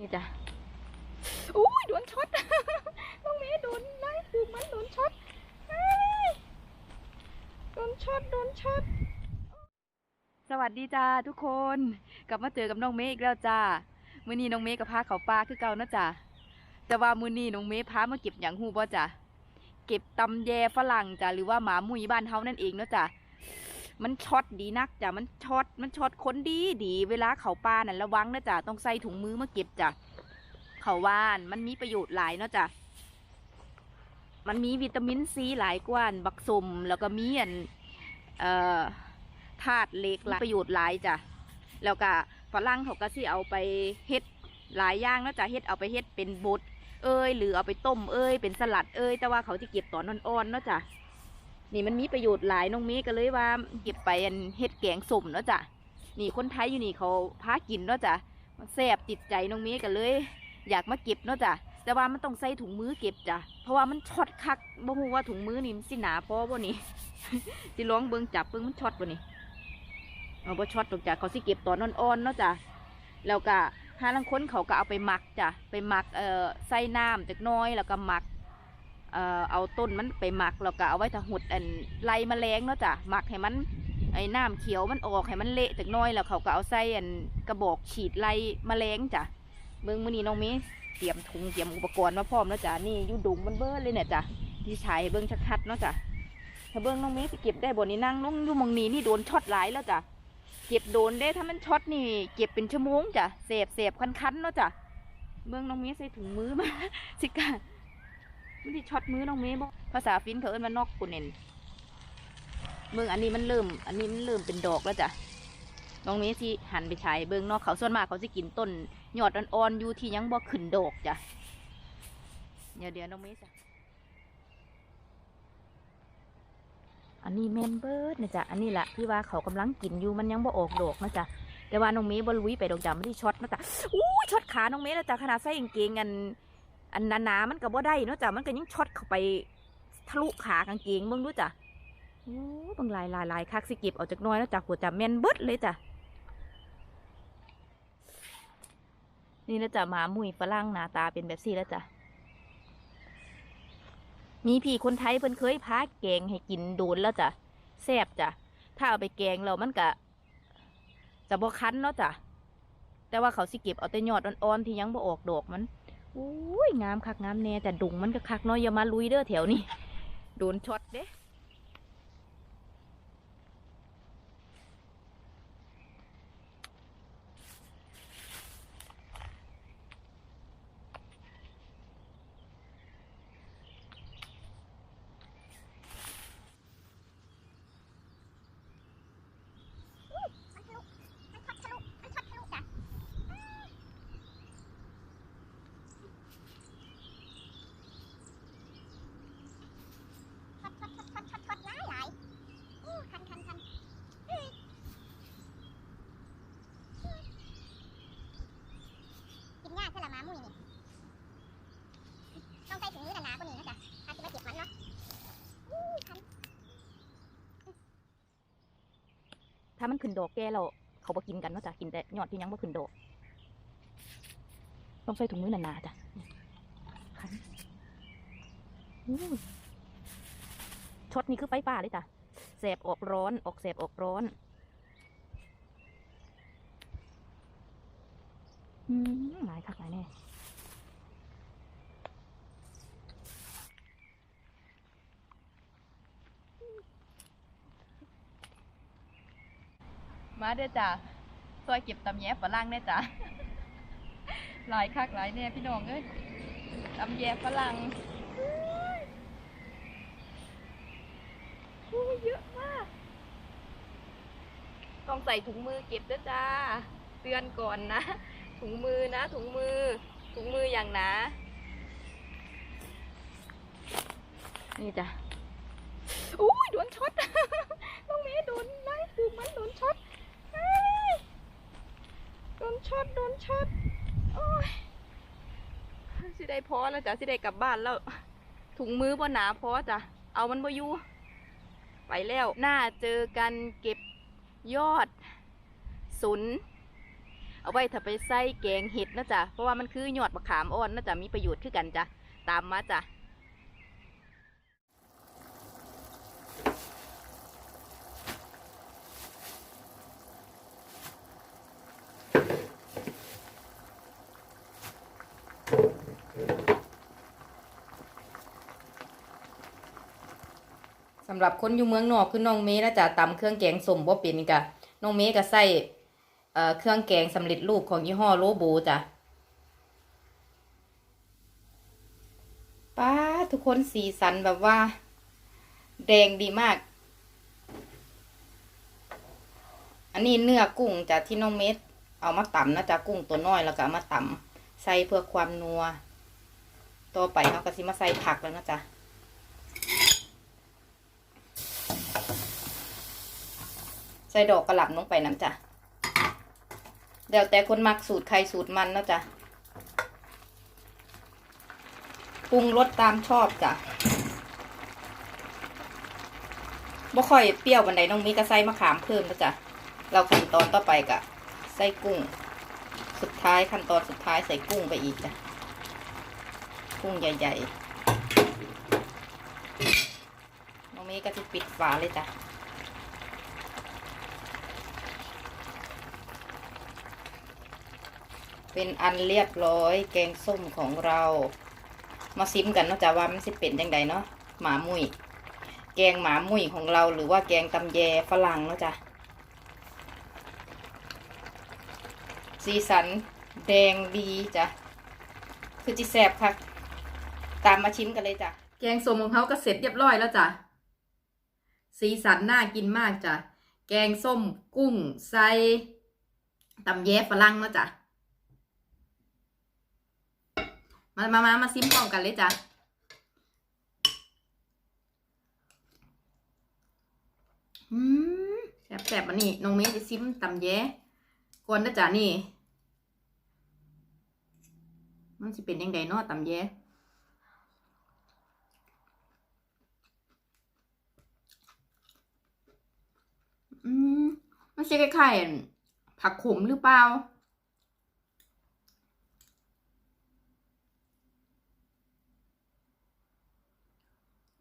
นี่จ้ะอุ้ยโดนช็อตน้องเมย์โดนไล่ปูมันโดนช็อตโดนช็อตโดนช็อตสวัสดีจ้าทุกคนกลับมาเจอกับน้องเมย์อีกแล้วจ้ามื้อนี้น้องเมย์กับพาเขาปลาคือเก่าเนาะจ้ะแต่ว่ามื้อนี้น้องเมย์พามาเก็บอย่างหูบ่จ้ะเก็บตำแยฝรั่งจ้ะหรือว่าหมามุยบ้านเฮานั่นเองเนาะจ้ะ มันช็อตดีนักจ้ะมันช็อตมันช็อตคนดีดีเวลาเขาปลานั่นระวังนะจ้ะต้องใส่ถุงมือมาเก็บจ้ะเขาว่านมันมีประโยชน์หลายเนาะจ้ะมันมีวิตามินซีหลายกว่านบักสมแล้วก็มีอันเอ่อธาตุเหล็กหลายประโยชน์หลายจ้ะแล้วก็ฝรั่งเขาก็สิเอาไปเฮ็ดหลายอย่างเนาะจ้ะเฮ็ดเอาไปเฮ็ดเป็นบดเอ้ยหรือเอาไปต้มเอ้ยเป็นสลัดเอ้ยแต่ว่าเขาจะเก็บตอนอ่อนๆเนาะจ้ะ นี่มันมีประโยชน์หลายน้องเมย์ก็เลยว่าเก็บไปอันเฮ็ดแกงสมเนาะจ้ะนี่คนไทยอยู่นี่เขาพากินเนาะจ้ะมันแซ่บติดใจน้องเมย์ก็เลย อยากมาเก็บเนาะจ้ะแต่ว่ามันต้องใส่ถุงมือเก็บจ้ะเพราะว่ามันช็อตคักบ่ฮู้ว่าถุงมือนี่มันสิหนาพอบ่นี่สิลองเบิ่งจับเบิ่งมันช็อตบ่นี่เอาบ่ช็อตดอกจ้ะเขาสิเก็บตอนอ่อนๆเนาะจ้ะแล้วก็หาลังคนเขาก็เอาไปหมักจ้ะไปหมักเอ่อใส่น้ำจักน้อยแล้วก็หมัก เอาต้นมันไปหมักแล้วก็เอาไว้ถ้าหดอันไล่แมลงเนาะจ้ะหมักให้มันไอ้น้ำเขียวมันออกให้มันเละจักน้อยแล้วเขาก็เอาใส่อันกระบอกฉีดไล่แมลงจ้ะเบิ่งมือนี้น้องมย์เตรียมถุงเตรียมอุปกรณ์มาพร้อมแล้วจ้ะนี่ยูดุงมันเบิ้เลยเนี่ยจ้ะที่ฉายให้เบิ่งชัดๆเนาะจ้ะถ้าเบิ่งน้องมย์สิเก็บได้บ่นี่นั่งน้องยู่หมองนี้นี่โดนช็อตหลายแล้วจ้ะเก็บโดนได้ถ้ามันช็อตนี่เก็บเป็นชั่วโมงจ้ะเสบเสบคันๆเนาะจ้ะเบิ่งน้องมย์ใส่ถุงมือมาสิกะ มันที่ช็อตมือน้องเมย์บอกภาษาฟินเขาเอิ้นว่านอกกุเนนเบิ่งอันนี้มันเริ่ม อันนี้มันเริ่มเป็นดอกแล้วจ้ะน้องเมย์สิหันไปฉายเบิ่งนอกเขาส่วนมากเขาสิกินต้นยอดอ่อนๆอยู่ที่ยังบ่ขึ้นดอกจ้ะเดี๋ยวเดี๋ยวน้องเมย์จ้ะอันนี้เมมเบอร์นะจ๊ะ อันนี้แหละที่ว่าเขากำลังกินอยู่มันยังบ่ออกดอกนะจ๊ะ แต่ว่าน้องเมย์บ่ลุยไปดอกจ้ะไม่ได้ช็อตนะจ๊ะอู้ช็อตขาน้องเมย์แล้วจ้ะขนาดใส่กางเกงกัน อันหนาๆมันก็บ่ได้เนาะจ้ะมันก็ยังช็อตเข้าไปทะลุขากางเกงเบิ่งดูจ้ะโอ้บางลายลายลายคักสิเก็บออกจากน้อยแล้วจ้ะหัวจ้ะแม่นเบิดเลยจ้ะนี่นะจ้ะหมามุยฝรั่งหน้าตาเป็นแบบสี่แล้วจ้ะมีพี่คนไทยเพิ่นเคยพาแกงให้กินโดนแล้วจ้ะแซ่บจ้ะถ้าเอาไปแกงแล้วมันก็จะบ่คั้นเนาะจ้ะแต่ว่าเขาสิเก็บเอาแต่ยอดอ่อนๆที่ยังบ่ออกดอกมัน อุ้ยงามคักงามแน่แต่ดุงมันก็คักเน้อยอย่ามาลุยเด้อแถวนี้โดนช็อตเด้ กินยากใช่ละหมามุ้ยนี่ต้องใส่ถุงมือหนาๆกว่านี้นะจ๊ะถ้าจะไปเก็บมันเนาะอู้คัน ถ้ามันขึ้นดอกแก่เราเขาบ่กินกันเนาะจ้ะกินแต่ยอดที่ยังบ่ขึ้นดอก ต้องใส่ถุงมือหนาๆจ้ะคันช็อตนี่คือไฟฟ้าเลยจ้ะแสบออกร้อนออกแสบออกร้อนอืมหลายคักหลายแน่ มาเด้อจ้ะซอยเก็บตำแยฝรั่งเด้อจ้ะหลายคักหลายแน่พี่น้องเอ้ยตำแยฝรั่งโอ้ยเยอะมาก ต้องใส่ถุงมือเก็บเด้อจ้า เตือนก่อนนะ ถุงมือนะ ถุงมือ ถุงมืออย่างหนา นี่จ้ะอุ้ยโดนช็อต น้องเมย์โดนไล่ปูมันโดนช็อต โดนช็อตโดนช็อตโอ้ยสิได้พอแล้วจ้ะสิได้กลับบ้านแล้ว ถุงมือบ่หนาพอจ้ะเอามันบ่อยู่ไปแล้วหน้าเจอกันเก็บยอดสุน เอาไว้ถ้าไปใส่แกงเห็ดนะจ๊ะเพราะว่ามันคือยอดมะขามอ่อนนะจ๊ะมีประโยชน์คือกันจ้ะตามมาจ้ะ สำหรับคนอยู่เมืองนอกคือน้องเมย์นะจ๊ะตำเครื่องแกงสมบ่เป็นกะน้องเมย์ก็ใส่เครื่องแกงสำเร็จรูปของยี่ห้อโลโบจ้ะป้าทุกคนสีสันแบบว่า แดงดีมาก อันนี้เนื้อกุ้งจ้ะที่น้องเมย์เอามาตำนะจ๊ะกุ้งตัวน้อยแล้วก็เอามาตำใส่เพื่อความนัว ต่อไปเขาก็สิมาใส่ผักแล้วนะจ๊ะ ใส่ดอกกระหล่ำลงไปน้ำจ้ะเดี๋ยวแต่คนมักสูตรใครสูตรมันนะจ๊ะปรุงรสตามชอบจ้ะบ่ค่อยเปรี้ยวบันไดน้องมีก็ใส่มะขามเพิ่มนะจ๊ะเราขั้นตอนต่อไปกะใส่กุ้ง สุดท้ายขั้นตอนสุดท้ายใส่กุ้งไปอีกจ้ะกุ้งใหญ่ๆน้องมีก็จะปิดฝาเลยจ้ะ เป็นอันเรียบร้อยแกงส้มของเรา มาซิมกันเนาะจ้ะว่ามันสิเป็นยังไงเนาะหมามุยแกงหมามุยของเราหรือว่าแกงตำแยฝรั่งเนาะจ้ะสีสันแดงดีจ้ะคือจิแสบค่ะ ตามมาชิมกันเลยจ้ะแกงส้มของเขาก็เสร็จเรียบร้อยแล้วจ้ะสีสันน่ากินมากจ้ะแกงส้มกุ้งใส่ตำแยฝรั่งเนาะจ้ะ มามามามาซิมพร้อมกันเลยจ้ะอืมแสบแสบอันนี้น้องเมย์จะซิมตำแย้ก่อนนะจ๊ะนี่ มันจะเป็นยังไงเนาะตำแย้อืมมันใช่คล้ายๆผักขมหรือเปล่า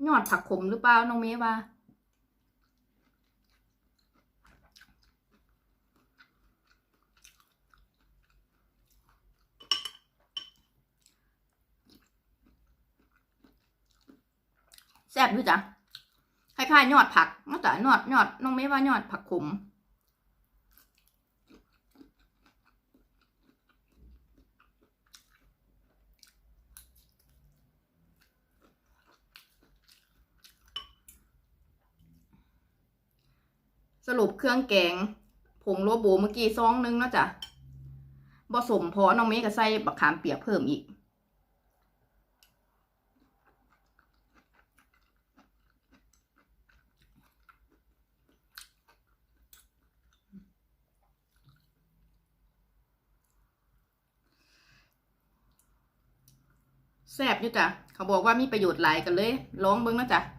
ยอดผักขมหรือเปล่า น้องเมย์ว่า แซ่บด้วยจ้ะคล้ายๆยอดผักนอกจากยอดยอดน้องเมย์ว่ายอดผักขม สรุปเครื่องแกงผงโลโบเมื่อกี้ซองนึงเนาะจ้ะผสมพอน้องเมย์ก็ใส่บักขามเปียกเพิ่มอีก แซ่บอยู่จ้ะ เขาบอกว่ามีประโยชน์หลายกันเลย ลองเบิ้งนะจ๊ะ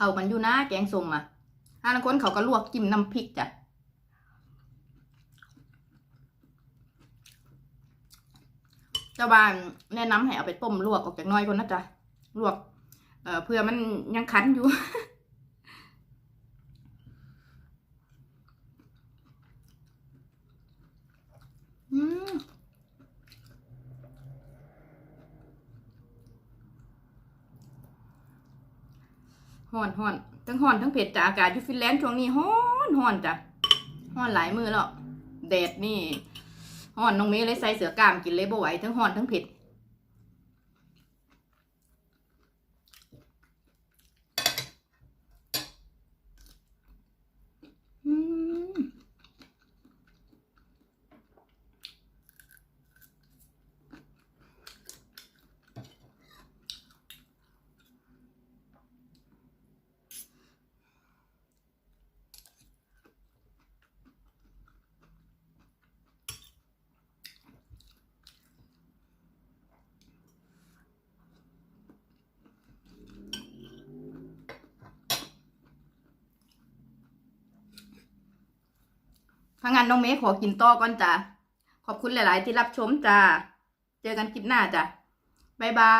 เข้ากันอยู่นะแกงส้มอะถ้าบางคนเขาก็ลวกจิ้มน้ำพริกจ้ะเจ้าบ้านแนะนำให้เอาไปต้มลวกออกจากน้อยคนนะจ๊ะลวกเอ่อเพื่อมันยังคันอยู่อืม ฮ้อนฮ้อนทั้งฮ้อนทั้งเผ็ดจ้ะอากาศอยู่ฟินแลนด์ช่วงนี้ฮ้อนฮ้อนจ้ะฮ้อนหลายมือแล้วแดดนี่ฮ้อนน้องเมย์เลยใส่เสือกล้ามกินเลยบ่ไหวทั้งฮ้อนทั้งเผ็ด ถ้างั้นน้องเมย์ขอกินต่อก่อนจ้ะ ขอบคุณหลาย ๆ ที่รับชมจ้ะ เจอกันคลิปหน้าจ้ะ บ๊ายบาย